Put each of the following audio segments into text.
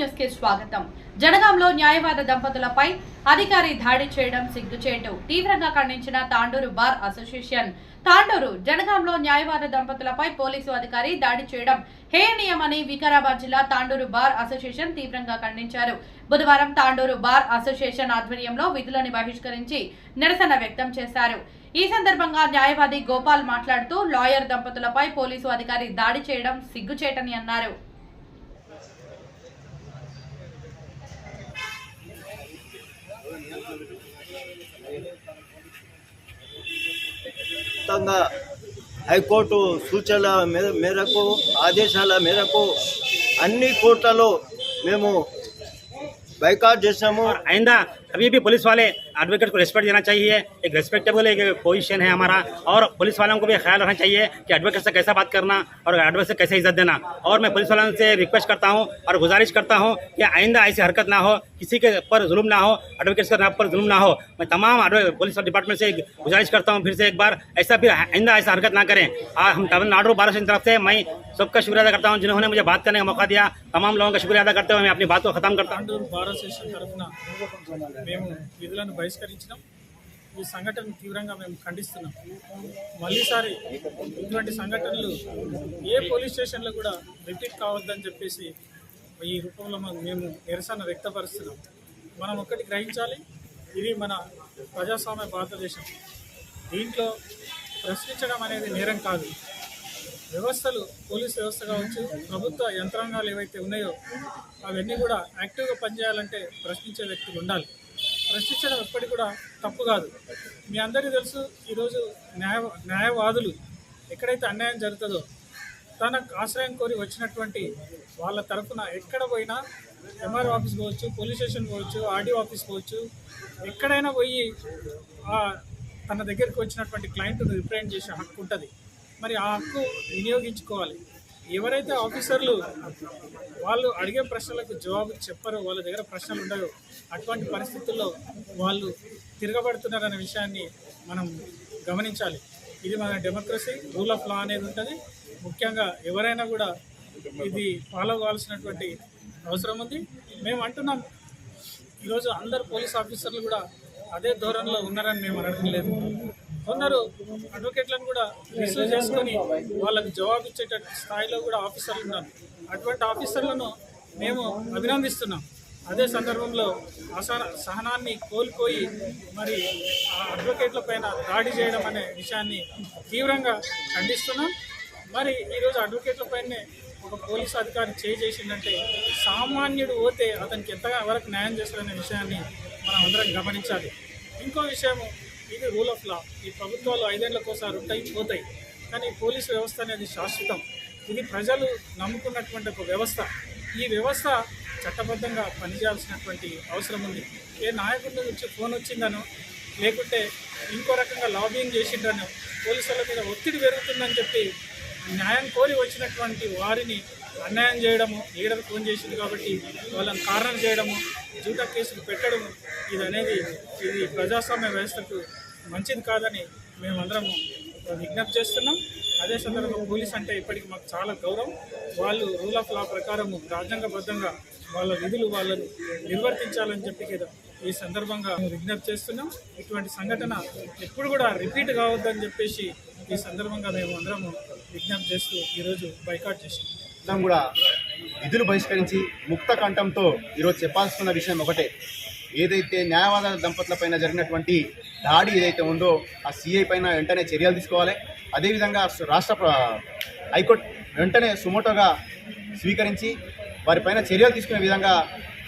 న్యూస్కి స్వాగతం. జనగాంలో న్యాయవాద దంపతులపై అధికారి దాడి చేయడం సిగ్గుచేటు. తీవ్రంగా ఖండించిన తాండూరు బార్ అసోసియేషన్. తాండూరు జనగాంలో న్యాయవాద దంపతులపై పోలీసు అధికారి దాడి చేయడం హేయనీయమని వికారాబాద్ జిల్లా తాండూరు బార్ అసోసియేషన్ తీవ్రంగా ఖండించారు. బుధవారం తాండూరు బార్ అసోసియేషన్ ఆధ్వర్యంలో విధులను బహిష్కరించి నిరసన వ్యక్తం చేశారు. ఈ సందర్భంగా న్యాయవాది గోపాల్ మాట్లాడుతూ లాయర్ దంపతులపై పోలీసు అధికారి దాడి చేయడం సిగ్గుచేటని అన్నారు. మొత్తంగా హైకోర్టు సూచనల మేరకు ఆదేశాల మేరకు అన్ని కోర్టులలో మేము బైకాట్ చేసాము అయిందా? अभी भी पुलिस वाले एडवोकेट को रिस्पेक्ट देना चाहिए। एक रिस्पेक्टेबल एक पोजीशन है हमारा। और पुलिस वालों को भी ख्याल रखना चाहिए कि एडवोकेट से कैसा बात करना और एडवोकेट से कैसे इज़्ज़त देना। और मैं पुलिस वालों से रिक्वेस्ट करता हूँ और गुजारिश करता हूँ कि आइंदा ऐसी हरकत ना हो किसी के पर जुल्म ना हो एडवोकेट के पर जुल्म ना हो। मैं तमाम पुलिस डिपार्टमेंट से गुजारिश करता हूँ फिर से एक बार ऐसा फिर आइंदा ऐसा हरकत ना करें। आ, हम तमिलनाडु बार की तरफ़ से मैं सबका शुक्रिया अदा करता हूँ जिन्होंने मुझे बात करने का मौका दिया। तमाम लोगों का शुक्रिया अदा करते हुए मैं अपनी बात को खत्म करता हूँ। మేము విధులను బహిష్కరించినాం. ఈ సంఘటన తీవ్రంగా మేము ఖండిస్తున్నాం. మళ్ళీసారి ఇటువంటి సంఘటనలు ఏ పోలీస్ స్టేషన్లో కూడా రిపీట్ కావద్దని చెప్పేసి ఈ రూపంలో మనం- మేము నిరసన వ్యక్తపరుస్తున్నాం. మనం ఒక్కటి గ్రహించాలి ఇది మన ప్రజాస్వామ్య భారతదేశం. దీంట్లో ప్రశ్నించడం అనేది నేరం కాదు. వ్యవస్థలు పోలీస్ వ్యవస్థ కావచ్చు ప్రభుత్వ యంత్రాంగాలు ఏవైతే ఉన్నాయో అవన్నీ కూడా యాక్టివ్గా పనిచేయాలంటే ప్రశ్నించే వ్యక్తులు ఉండాలి. ప్రశ్నించడం ఎప్పటికి కూడా తప్పు కాదు. మీ అందరికీ తెలుసు ఈరోజు న్యాయ న్యాయవాదులు ఎక్కడైతే అన్యాయం జరుగుతుందో తనకు ఆశ్రయం కోరి వచ్చినటువంటి వాళ్ళ తరఫున ఎక్కడ పోయినా ఎంఆర్ఓ ఆఫీస్ పోవచ్చు పోలీస్ స్టేషన్ పోవచ్చు ఆర్డీఓ ఆఫీస్ పోవచ్చు ఎక్కడైనా పోయి ఆ తన దగ్గరికి వచ్చినటువంటి క్లయింట్ను రిప్రజెంట్ చేసే హక్కు ఉంటుంది. మరి ఆ హక్కు వినియోగించుకోవాలి. ఎవరైతే ఆఫీసర్లు వాళ్ళు అడిగే ప్రశ్నలకు జవాబు చెప్పరో వాళ్ళ దగ్గర ప్రశ్నలు ఉండవు అటువంటి పరిస్థితుల్లో వాళ్ళు తిరగబడుతున్నారనే విషయాన్ని మనం గమనించాలి. ఇది మన డెమోక్రసీ రూల్ ఆఫ్ లా అనేది ఉంటుంది. ముఖ్యంగా ఎవరైనా కూడా ఇది ఫాలో కావాల్సినటువంటి అవసరం ఉంది. మేము అంటున్నాం ఈరోజు అందరు పోలీస్ ఆఫీసర్లు కూడా అదే ధోరణిలో ఉన్నారని మేము అనడం లేదు. కొందరు అడ్వకేట్లను కూడా రిసీవ్ చేసుకొని వాళ్ళకు జవాబు ఇచ్చేటటువంటి స్థాయిలో కూడా ఆఫీసర్లు ఉన్నారు. అటువంటి ఆఫీసర్లను మేము అభినందిస్తున్నాం. అదే సందర్భంలో అసహన సహనాన్ని కోల్పోయి మరి ఆ అడ్వకేట్ల పైన దాడి చేయడం అనే విషయాన్ని తీవ్రంగా ఖండిస్తున్నాం. మరి ఈరోజు అడ్వకేట్ల పైనే ఒక పోలీస్ అధికారి చేసిందంటే సామాన్యుడు పోతే అతనికి ఎంతగా వరకు న్యాయం చేస్తారనే విషయాన్ని మనం అందరం గమనించాలి. ఇంకో విషయము ఇది రూల్ ఆఫ్ లా ఈ ప్రభుత్వాలు ఐదేళ్ళకోసారి ఉంటాయి పోతాయి. కానీ పోలీస్ వ్యవస్థ అనేది శాశ్వతం. ఇది ప్రజలు నమ్ముకున్నటువంటి ఒక వ్యవస్థ. ఈ వ్యవస్థ చట్టబద్ధంగా పనిచేయాల్సినటువంటి అవసరం ఉంది. ఏ నాయకుడి నుంచి ఫోన్ వచ్చిందనో లేకుంటే ఇంకో రకంగా లాబింగ్ చేసిండనో పోలీసుల మీద ఒత్తిడి పెరుగుతుందని చెప్పి న్యాయం కోరి వచ్చినటువంటి వారిని అన్యాయం చేయడము లీడర్ ఫోన్ చేసింది కాబట్టి వాళ్ళని కారణం చేయడము జూటా కేసులు పెట్టడము ఇది అనేది ఇది ప్రజాస్వామ్య వ్యవస్థకు మంచిది కాదని మేమందరము విజ్ఞప్తి చేస్తున్నాం. అదే సందర్భంగా పోలీస్ అంటే ఇప్పటికి మాకు చాలా గౌరవం. వాళ్ళు రూల్ ఆఫ్ లా ప్రకారము రాజ్యాంగబద్ధంగా వాళ్ళ విధులు వాళ్ళను నిర్వర్తించాలని చెప్పి కదా ఈ సందర్భంగా మేము విజ్ఞప్తి చేస్తున్నాం. ఇటువంటి సంఘటన ఎప్పుడు కూడా రిపీట్ కావద్దని చెప్పేసి ఈ సందర్భంగా మేము అందరము విజ్ఞప్తి చేస్తూ ఈరోజు బైకాట్ చేసాం మొత్తం కూడా విధులు బహిష్కరించి ముక్త కంఠంతో ఈరోజు చెప్పాల్సిన విషయం ఒకటే. ఏదైతే న్యాయవాద దంపతుల పైన జరిగినటువంటి దాడి ఏదైతే ఉందో ఆ సీఐ పైన వెంటనే చర్యలు తీసుకోవాలి. అదేవిధంగా రాష్ట్ర హైకోర్టు వెంటనే సుమోటోగా స్వీకరించి వారిపైన చర్యలు తీసుకునే విధంగా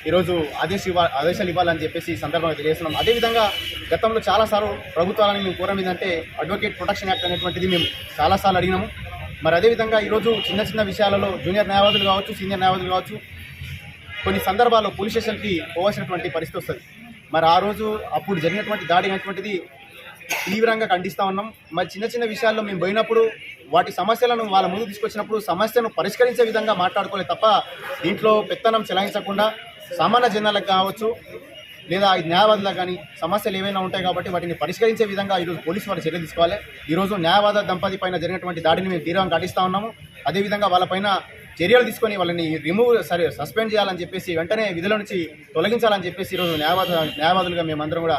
ఈరోజు ఆదేశ ఇవ్వ ఆదేశాలు ఇవ్వాలని చెప్పేసి సందర్భంగా తెలియజేస్తున్నాం. అదేవిధంగా గతంలో చాలాసార్లు ప్రభుత్వాలని మేము కోరం ఏంటంటే అడ్వకేట్ ప్రొటెక్షన్ యాక్ట్ అనేటువంటిది మేము చాలాసార్లు అడిగినాము. మరి అదేవిధంగా ఈరోజు చిన్న చిన్న విషయాలలో జూనియర్ న్యాయవాదులు కావచ్చు సీనియర్ న్యాయవాదులు కావచ్చు కొన్ని సందర్భాల్లో పోలీస్ స్టేషన్కి పోవాల్సినటువంటి పరిస్థితి వస్తుంది. మరి ఆ రోజు అప్పుడు జరిగినటువంటి దాడి అనేటువంటిది తీవ్రంగా ఖండిస్తూ ఉన్నాం. మరి చిన్న చిన్న విషయాల్లో మేము పోయినప్పుడు వాటి సమస్యలను వాళ్ళ ముందు తీసుకొచ్చినప్పుడు సమస్యను పరిష్కరించే విధంగా మాట్లాడుకోలేదు తప్ప దీంట్లో పెత్తనం చెలాయించకుండా సామాన్య జనాలకు కావచ్చు లేదా న్యాయవాదుల కానీ సమస్యలు ఏవైనా ఉంటాయి కాబట్టి వాటిని పరిష్కరించే విధంగా ఈరోజు పోలీసు వారు చర్యలు తీసుకోవాలి. ఈరోజు న్యాయవాద దంపతి పైన జరిగినటువంటి దాడిని మేము తీవ్రంగా ఖండిస్తూ ఉన్నాము. అదేవిధంగా వాళ్ళపైన చర్యలు తీసుకొని వాళ్ళని రిమూవ్ సరే సస్పెండ్ చేయాలని చెప్పేసి వెంటనే విధుల నుంచి తొలగించాలని చెప్పేసి ఈరోజు న్యాయవాద న్యాయవాదులుగా మేమందరం కూడా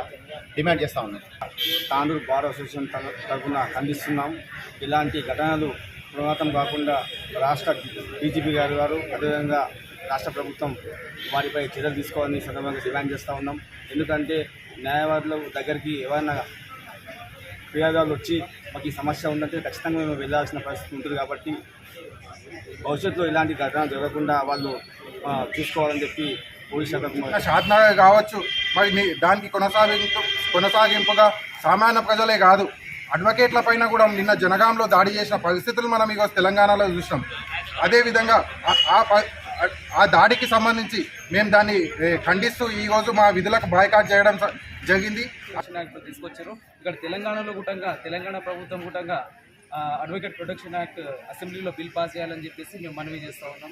డిమాండ్ చేస్తూ ఉన్నాం. తాండూరు బార్ అసోసియేషన్ తరఫున ఖండిస్తున్నాం. ఇలాంటి ఘటనలు ప్రమాతం కాకుండా రాష్ట్ర డీజీపీ గారు గారు అదేవిధంగా రాష్ట్ర ప్రభుత్వం వారిపై చర్యలు తీసుకోవాలని సందర్భంగా డిమాండ్ చేస్తూ ఉన్నాం. ఎందుకంటే న్యాయవాదుల దగ్గరికి ఎవరైనా ఫిర్యాదులు వచ్చి మాకు ఈ సమస్య ఉందంటే ఖచ్చితంగా మేము వెళ్ళాల్సిన పరిస్థితి ఉంటుంది కాబట్టి భవిష్యత్తులో ఇలాంటి ఘటన జరగకుండా వాళ్ళు చూసుకోవాలని చెప్పి పోలీస్ శాఖ కావచ్చు మరి దానికి కొనసాగింపు కొనసాగింపుగా సామాన్య ప్రజలే కాదు అడ్వకేట్ల పైన కూడా నిన్న జనగాంలో దాడి చేసిన పరిస్థితులు మనం ఇక తెలంగాణలో చూసినాం. అదేవిధంగా ఆ- ఆ దాడికి సంబంధించి మేము దాన్ని ఖండిస్తూ ఈరోజు మా విధులకు బాయ్కాట్ చేయడం జరిగింది. తీసుకొచ్చారు. ఇక్కడ తెలంగాణలో కూటంగా తెలంగాణ ప్రభుత్వం కూటంగా అడ్వకేట్ ప్రొటెక్షన్ యాక్ట్ అసెంబ్లీలో బిల్ పాస్ చేయాలని చెప్పేసి మేము మనవి చేస్తూ ఉన్నాం.